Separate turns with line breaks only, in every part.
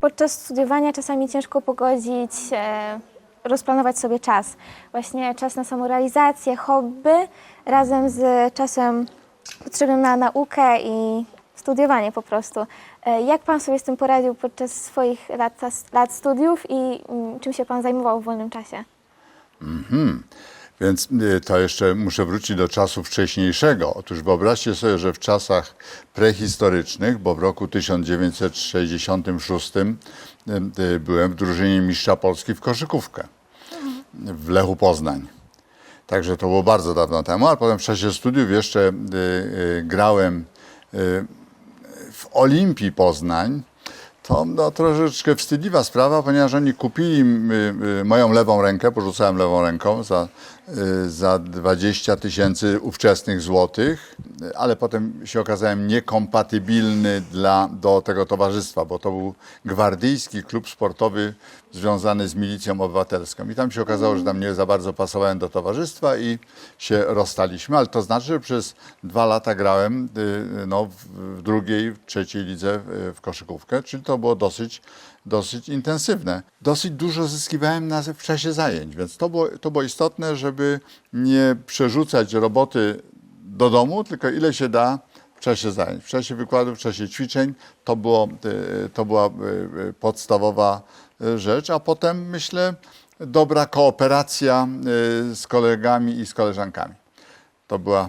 Podczas studiowania czasami ciężko pogodzić, e, rozplanować sobie czas. Właśnie czas na samorealizację, hobby razem z czasem potrzebnym na naukę i studiowanie po prostu. E, jak Pan sobie z tym poradził podczas swoich lat, lat studiów i mm, czym się Pan zajmował w wolnym czasie?
Więc y, to jeszcze muszę wrócić do czasu wcześniejszego. Otóż wyobraźcie sobie, że w czasach prehistorycznych, bo w roku 1966 y, y, byłem w drużynie mistrza Polski w koszykówkę w Lechu Poznań. Także to było bardzo dawno temu, ale potem w czasie studiów jeszcze grałem w Olimpii Poznań. To no, troszeczkę wstydliwa sprawa, ponieważ oni kupili moją lewą rękę, porzucałem lewą ręką za, za 20 tysięcy ówczesnych złotych, y, ale potem się okazałem niekompatybilny dla, do tego towarzystwa, bo to był gwardyjski klub sportowy związany z milicją obywatelską. I tam się okazało, że tam nie za bardzo pasowałem do towarzystwa i się rozstaliśmy, ale to znaczy, że przez dwa lata grałem y, no, w, drugiej, trzeciej lidze y, w koszykówkę, czyli to było dosyć, dosyć intensywne. Dosyć dużo zyskiwałem na, w czasie zajęć, więc to było, to było istotne, żeby nie przerzucać roboty do domu, tylko ile się da w czasie zajęć, w czasie wykładów, w czasie ćwiczeń. To, było, y, to była y, y, podstawowa rzecz, a potem myślę dobra kooperacja z kolegami i z koleżankami. To, była,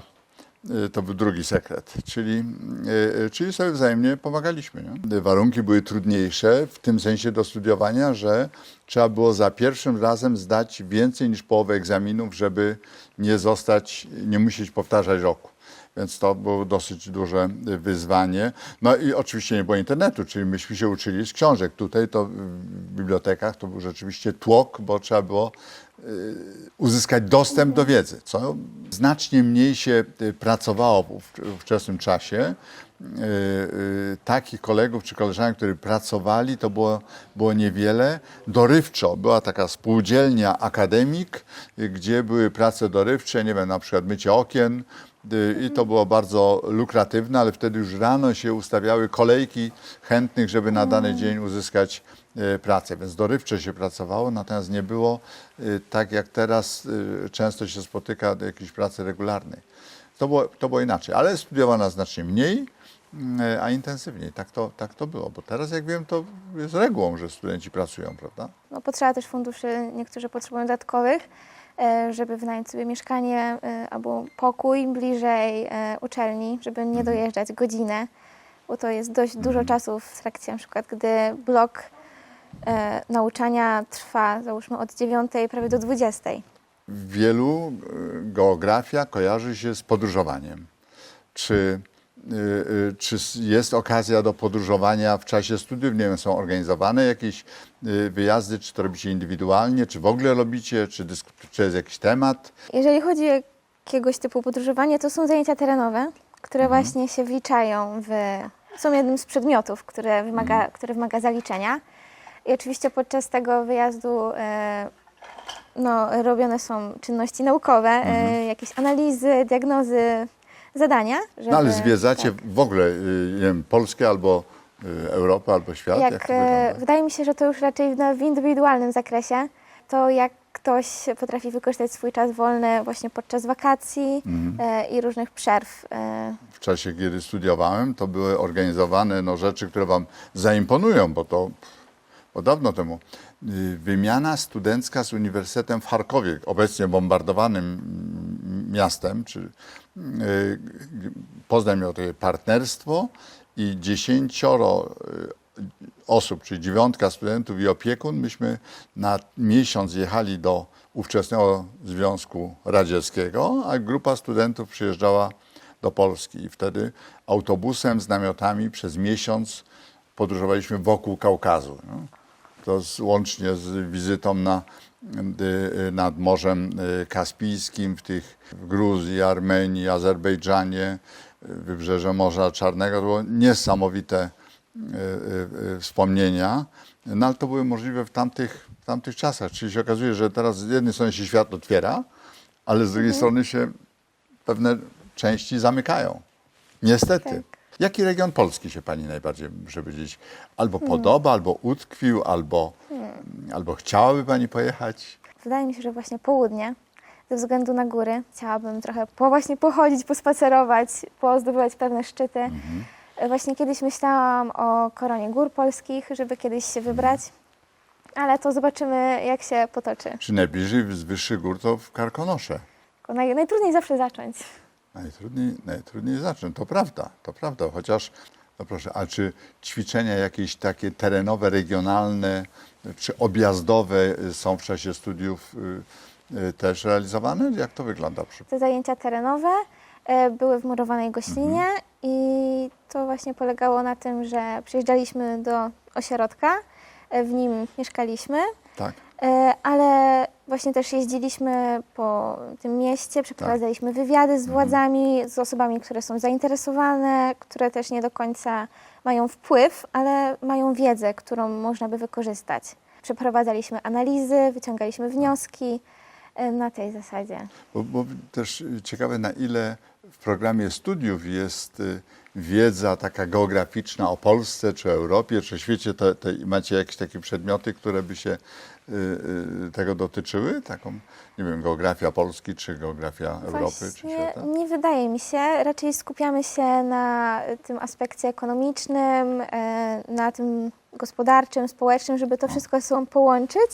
to był drugi sekret, czyli, y, y, czyli sobie wzajemnie pomagaliśmy. Nie? Warunki były trudniejsze w tym sensie do studiowania, że trzeba było za pierwszym razem zdać więcej niż połowę egzaminów, żeby nie zostać, nie musieć powtarzać roku. Więc to było dosyć duże wyzwanie. No i oczywiście nie było internetu, czyli myśmy się uczyli z książek. Tutaj to w bibliotekach to był rzeczywiście tłok, bo trzeba było y, uzyskać dostęp do wiedzy, co znacznie mniej się y, pracowało w ówczesnym czasie. Y, Takich kolegów czy koleżanek, którzy pracowali, to było, było niewiele. Dorywczo była taka spółdzielnia akademik, gdzie były prace dorywcze, nie wiem, na przykład mycie okien, i to było bardzo lukratywne, ale wtedy już rano się ustawiały kolejki chętnych, żeby na dany dzień uzyskać y, pracę. Więc dorywcze się pracowało, natomiast nie było y, tak jak teraz y, często się spotyka jakiejś pracy regularnej. To było, to było inaczej, ale studiowano znacznie mniej, y, a intensywniej. Tak to, tak to było, bo teraz jak wiem, to jest regułą, że studenci pracują, prawda?
No, potrzeba też funduszy, niektórzy potrzebują dodatkowych, żeby wynająć sobie mieszkanie e, albo pokój bliżej e, uczelni, żeby nie dojeżdżać godzinę, bo to jest dość dużo czasu w trakcie na przykład, gdy blok e, nauczania trwa załóżmy od 9 prawie do 20.
wielu geografia kojarzy się z podróżowaniem. Czy, czy s- jest okazja do podróżowania w czasie studiów? Nie wiem, są organizowane jakieś y, wyjazdy, czy to robicie indywidualnie, czy w ogóle robicie, czy, czy jest jakiś temat?
Jeżeli chodzi o jakiegoś typu podróżowanie, to są zajęcia terenowe, które właśnie się wliczają w... są jednym z przedmiotów, które wymaga, które wymaga zaliczenia. I oczywiście podczas tego wyjazdu no, robione są czynności naukowe, e, jakieś analizy, diagnozy, zadania. Żeby,
No ale zwiedzacie
tak.
w ogóle, y, nie wiem, Polskę albo y, Europę, albo świat? Jak,
Jak,
to
e,
wygląda?
wydaje mi się, że to już raczej w, w indywidualnym zakresie. To jak ktoś potrafi wykorzystać swój czas wolny właśnie podczas wakacji
Mhm.
e, i różnych przerw. E,
w czasie, kiedy studiowałem, to były organizowane no, rzeczy, które Wam zaimponują, bo to bo dawno temu. Y, Wymiana studencka z Uniwersytetem w Charkowie, obecnie bombardowanym mm, miastem, czy y, Poznań miał takie partnerstwo i dziesięcioro y, osób, czyli dziewiątka studentów i opiekun, myśmy na miesiąc jechali do ówczesnego Związku Radzieckiego, a grupa studentów przyjeżdżała do Polski i wtedy autobusem z namiotami przez miesiąc podróżowaliśmy wokół Kaukazu. No. To z, łącznie z wizytą na, y, nad Morzem y, Kaspijskim, w tych w Gruzji, Armenii, Azerbejdżanie, y, wybrzeże Morza Czarnego. To było niesamowite y, y, y, wspomnienia, no ale to były możliwe w tamtych, w tamtych czasach. Czyli się okazuje, że teraz z jednej strony się świat otwiera, ale z drugiej strony się pewne części zamykają. Niestety. Jaki region Polski się pani najbardziej, muszę powiedzieć, albo podoba, albo utkwił, albo, albo chciałaby pani pojechać?
Wydaje mi się, że właśnie południe, ze względu na góry, chciałabym trochę po, właśnie pochodzić, pospacerować, pozdobywać pewne szczyty. E, Właśnie kiedyś myślałam o koronie gór polskich, żeby kiedyś się wybrać, ale to zobaczymy, jak się potoczy.
Czy najbliżej z wyższych gór to w Karkonosze?
Tylko Naj, najtrudniej zawsze zacząć.
Najtrudniej, najtrudniej zacząć, to prawda, to prawda, chociaż, no proszę, a czy ćwiczenia jakieś takie terenowe, regionalne, czy objazdowe y, są w czasie studiów y, y, też realizowane? Jak to wygląda? Przy...
Te zajęcia terenowe e, były w murowanej goślinie i to właśnie polegało na tym, że przyjeżdżaliśmy do ośrodka, e, w nim mieszkaliśmy,
Tak?
e, ale właśnie też jeździliśmy po tym mieście, przeprowadzaliśmy wywiady z władzami, z osobami, które są zainteresowane, które też nie do końca mają wpływ, ale mają wiedzę, którą można by wykorzystać. Przeprowadzaliśmy analizy, wyciągaliśmy wnioski e, na tej zasadzie.
Bo, bo też ciekawe, na ile w programie studiów jest y, wiedza taka geograficzna o Polsce, czy Europie, czy świecie. Te, te, macie jakieś takie przedmioty, które by się y, y, tego dotyczyły? Taką, nie wiem, geografia Polski, czy geografia Europy, czy
Właśnie
świata?
nie wydaje mi się. Raczej skupiamy się na tym aspekcie ekonomicznym, e, na tym gospodarczym, społecznym, żeby to wszystko ze sobą połączyć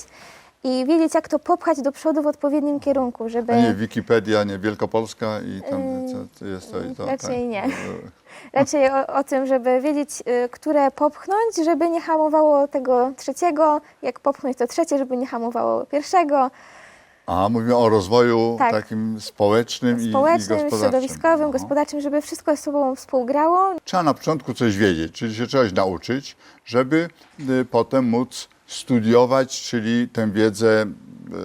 i wiedzieć, jak to popchać do przodu w odpowiednim kierunku, żeby...
A nie Wikipedia, nie Wielkopolska i tam
Ym,
co, jest to i to?
raczej
tak?
nie. Raczej o, o tym, żeby wiedzieć, y, które popchnąć, żeby nie hamowało tego trzeciego, jak popchnąć to trzecie, żeby nie hamowało pierwszego.
A mówimy o rozwoju
Tak.
takim społecznym, i, i
Społecznym,
gospodarczym.
środowiskowym,
No.
gospodarczym, żeby wszystko ze sobą współgrało.
Trzeba na początku coś wiedzieć, czyli się czegoś nauczyć, żeby y, potem móc studiować, czyli tę wiedzę,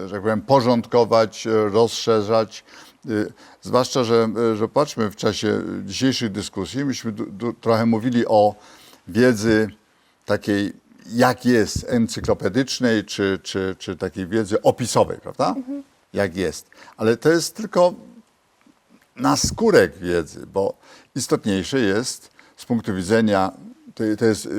y, że tak powiem, porządkować, y, rozszerzać. Y, Zwłaszcza, że, że patrzmy w czasie dzisiejszych dyskusji, myśmy du, du, trochę mówili o wiedzy takiej, jak jest, encyklopedycznej, czy, czy, czy takiej wiedzy opisowej, prawda? Jak jest. Ale to jest tylko na skórek wiedzy, bo istotniejsze jest z punktu widzenia, to, to jest y,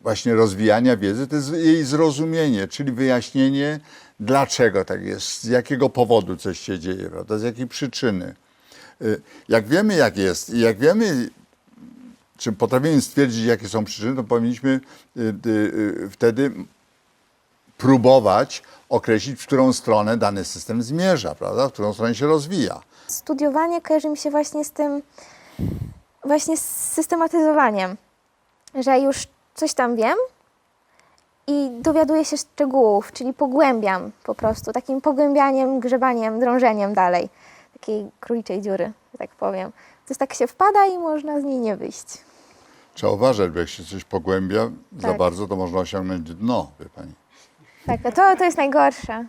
właśnie rozwijania wiedzy, to jest jej zrozumienie, czyli wyjaśnienie, dlaczego tak jest, z jakiego powodu coś się dzieje, prawda, z jakiej przyczyny. Y, jak wiemy, jak jest i jak wiemy, czy potrafimy stwierdzić, jakie są przyczyny, to powinniśmy y, y, y, wtedy próbować określić, w którą stronę dany system zmierza, prawda, w którą stronę się rozwija.
Studiowanie kojarzy mi się właśnie z tym, właśnie z systematyzowaniem, że już coś tam wiem i dowiaduję się szczegółów, czyli pogłębiam po prostu, takim pogłębianiem, grzebaniem, drążeniem dalej, takiej króliczej dziury, że tak powiem. To tak się wpada i można z niej nie wyjść.
Trzeba uważać, bo jak się coś pogłębia za
Tak.
bardzo, to można osiągnąć dno, wie pani.
Tak, to, to jest najgorsze.